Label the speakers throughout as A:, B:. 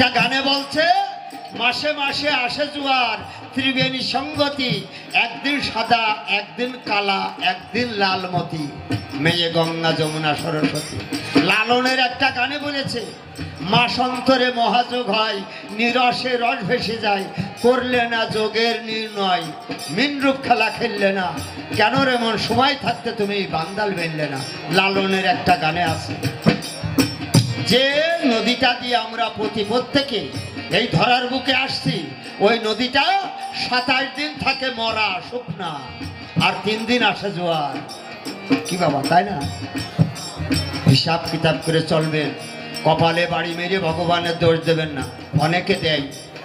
A: একটা গানে বলছে, মাসে মাসে আসে জুয়ার, ত্রিবেণী সঙ্গতি, একদিন সাদা, একদিন কালা, একদিন লালমতি মেয়ে গঙ্গা যমুনা সরস্বতী। লালনের একটা গানে বলেছে, মাস অন্তরে মহাযোগ হয়, নিরসে রস ভেসে যায়, করলে না যোগের নির্ণয় মিনরূপ খেলা খেললে না। কেন রে মন, সময় থাকতে তুমি বান্দাল বেললে না? লালনের একটা গানে আছে। যে নদীটা দিয়ে আমরা প্রতি প্রত্যেকে এই ধরার বুকে আসছি, ওই নদীটা সাতাশ দিন থাকে মরা, শুকনা, আর তিন দিন আসে জোয়ার। কি বাবা, তাই না? হিসাব কিতাব করে চলবেন কপালে বাড়ি মেরে ভগবানের দোষ দেবেন না। অনেকে দেয়,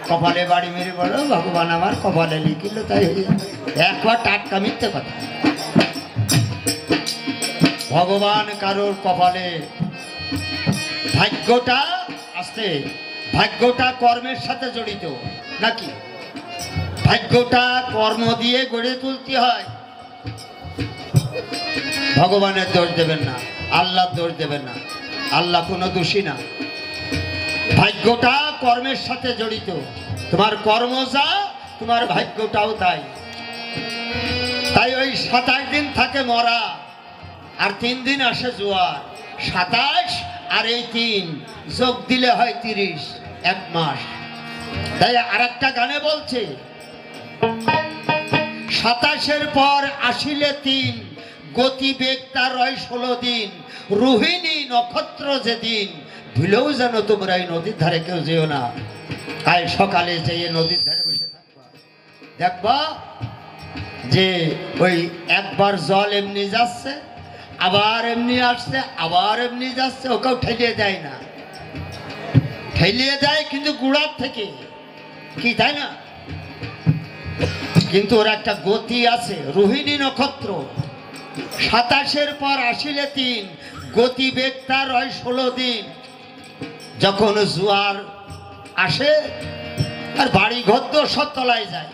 A: কপালে বাড়ি মেরে বলো, ভগবান আমার কপালে লিখিল, তাই একবার টাটকা মিথ্যে কথা। ভগবান কারোর কপালে ভাগ্যটা আসতে, ভাগ্যটা কর্মের সাথে জড়িত, নাকি? ভাগ্যটা কর্ম দিয়ে গড়ে তুলতে হয়। ভগবানের দোষ দেবেন না, আল্লাহর দোষ দেবেন না, আল্লাহ কোনো দোষী না। ভাগ্যটা কর্মের সাথে জড়িত, তোমার কর্ম যা, তোমার ভাগ্যটাও তাই। তাই ওই সাতাশ দিন থাকে মরা, আর তিন দিন আসে জোয়ার। সাতাশ আর এই তিন, যোগ দিলে হয় তিরিশ, এক মাস। তাই আর একটা গানে বলছে, সাতাশের পর আসিলে তিন গতি বেগ তার রয় ষোলো দিন, রোহিণী নক্ষত্র যেদিন, ভুলেও যেন তোমরা এই নদীর ধারে কেউ যেও না। কাল সকালে যেয়ে নদীর ধারে বসে থাকবা। দেখবা যে ওই একবার জল এমনি যাচ্ছে আবার এমনি আসছে, আবার এমনি যাচ্ছে, ওকেও ঠেলিয়ে দেয় না। ঠেলিয়ে দেয় কিন্তু গুড়ার থেকে। কি, তাই না? কিন্তু ওর একটা গতি আছে, রোহিণী নক্ষত্র। সাতাশের পর আসিলে তিন গতি বেগ তার হয় ষোলো দিন। যখন জোয়ার আসে আর বাড়ি ঘর তো সব তলায় যায়।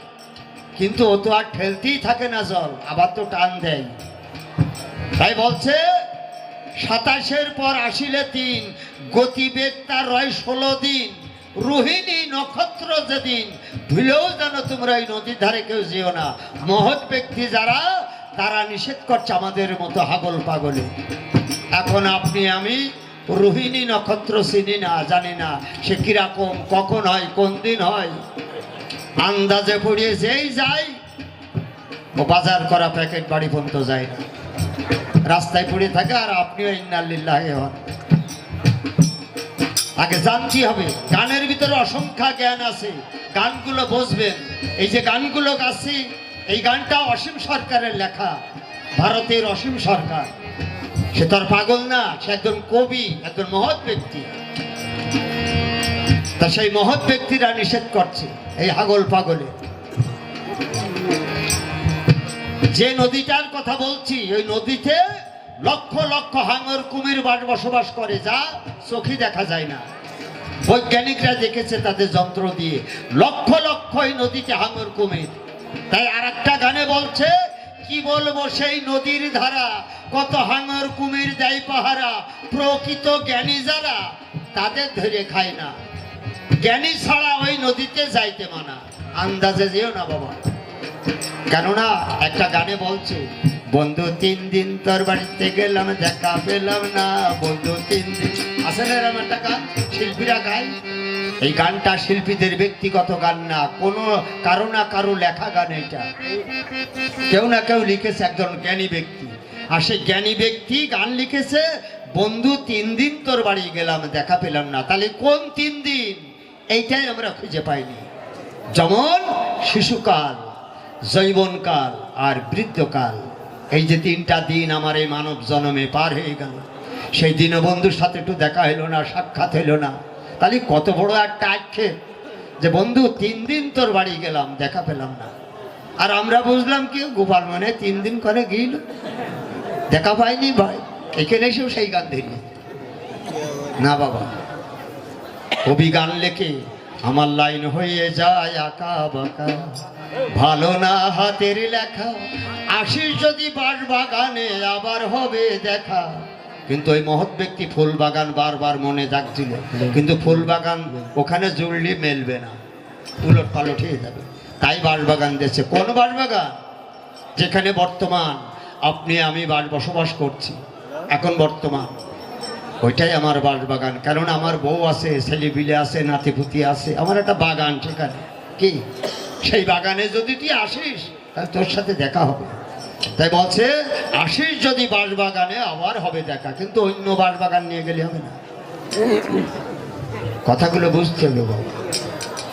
A: কিন্তু ও তো আর ঠেলতেই থাকে না জল, আবার তো টান দেয়। তাই বলছে, সাতাশের পর আসিলে তিন গতিবেগ তার রয় ষোলো দিন, রোহিণী নক্ষত্র যেদিন, ভুলেও যেন তোমরা এই নদীর ধারে কেউ যেও না। মহৎ ব্যক্তি যারা, তারা নিষেধ করছে আমাদের মতো হাগল পাগলে। এখন আপনি, আমি, রোহিণী নক্ষত্র চিনি না, জানি না, সে কীরকম, কখন হয়, কোন দিন হয়। আন্দাজে পড়িয়ে যেই যায় ও বাজার করা প্যাকেট বাড়ি পর্যন্ত যায় না। রাস্তায় পড়ে থাকে আর আপনিও ইন্নাল্লিল্লাহ আগে জানতে হবে? গানের ভিতরে অসংখ্য জ্ঞান আছে। গানগুলো বুঝবেন এই যে গানগুলো গাছি, এই গানটা অসীম সরকারের লেখা, ভারতের অসীম সরকার। সে তার পাগল না, সে একজন কবি, একজন মহৎ ব্যক্তি। তা সেই মহৎ ব্যক্তিরা নিষেধ করছে এই হাগল পাগলে। যে নদীটার কথা বলছি, ওই নদীতে লক্ষ লক্ষ হাঙর কুমির বাস বসবাস করে, যা চোখে দেখা যায় না। বৈজ্ঞানিকরা দেখেছে তাদের যন্ত্র দিয়ে। লক্ষ লক্ষ এই নদীতে হাঙর কুমির। তাই আর একটা গানে বলছে, কি বলব সেই নদীর ধারা? কত হাঙর কুমির দেয় পাহারা। প্রকৃত জ্ঞানী যারা, তাদের ধরে খায় না। জ্ঞানী ছাড়া ওই নদীতে যাইতে মানা। আন্দাজে যেও না বাবা। কেননা একটা গানে বলছে, বন্ধু, তিন দিন তোর বাড়িতে গেলাম, দেখা পেলাম না। বন্ধু, তিন দিন। না এরকম একটা গান? শিল্পীরা গায়? এই গানটা শিল্পীদের ব্যক্তিগত গান না, কোনো কারও না কারও লেখা গান এটা। কেউ না কেউ লিখেছে একজন জ্ঞানী ব্যক্তি। আর সেই জ্ঞানী ব্যক্তি গান লিখেছে, বন্ধু, তিন দিন তোর বাড়ি গেলাম, দেখা পেলাম না। তাহলে কোন তিন দিন? এইটাই আমরা খুঁজে পাইনি। যেমন শিশুকাল। জৈবনকাল আর বৃদ্ধকাল। এই যে তিনটা দিন আমার এই মানব জনমে পার হয়ে গেল, সেই দীনবন্ধুর সাথে একটু দেখা হলো না, সাক্ষাৎ হলো না। তাহলে কত বড় একটা আক্ষেপ যে, বন্ধু, তিন দিন তোর বাড়ি গেলাম, দেখা পেলাম না। আর আমরা বুঝলাম কি, গোপাল মানে তিন দিন করে গিল। দেখা পাইনি ভাই, এখানে এসেও সেই গান ধরি না বাবা, কবি গান লেখে আমার লাইন হয়ে যায় আঁকা বাঁকা। ভালো না হাতের লেখা আসিস যদি বাস বাগানে আবার হবে দেখা। কিন্তু ওই মহৎ ব্যক্তি ফুল বাগান বারবার মনে জাগছিল। কিন্তু ফুল বাগান ওখানে জুড়লি মেলবে না, উলট পালট হয়ে যাবে। তাই বাঁশবাগান দিয়েছে। কোন বাঁশবাগান যেখানে বর্তমান আপনি আমি বাস বসবাস করছি। এখন বর্তমান। ওইটাই আমার বাস বাগান কারণ আমার বউ আছে ছেলেপিলে আছে নাতিপুতি আছে, আমার একটা বাগান সেখানে কি? সেই বাগানে যদি তুই আসিস, তাহলে তোর সাথে দেখা হবে। তাই বলছে, আসিস যদি বাস বাগানে আবার হবে দেখা। কিন্তু অন্য বাস বাগান নিয়ে গেলে হবে না। কথাগুলো বুঝতে হবে বাবা।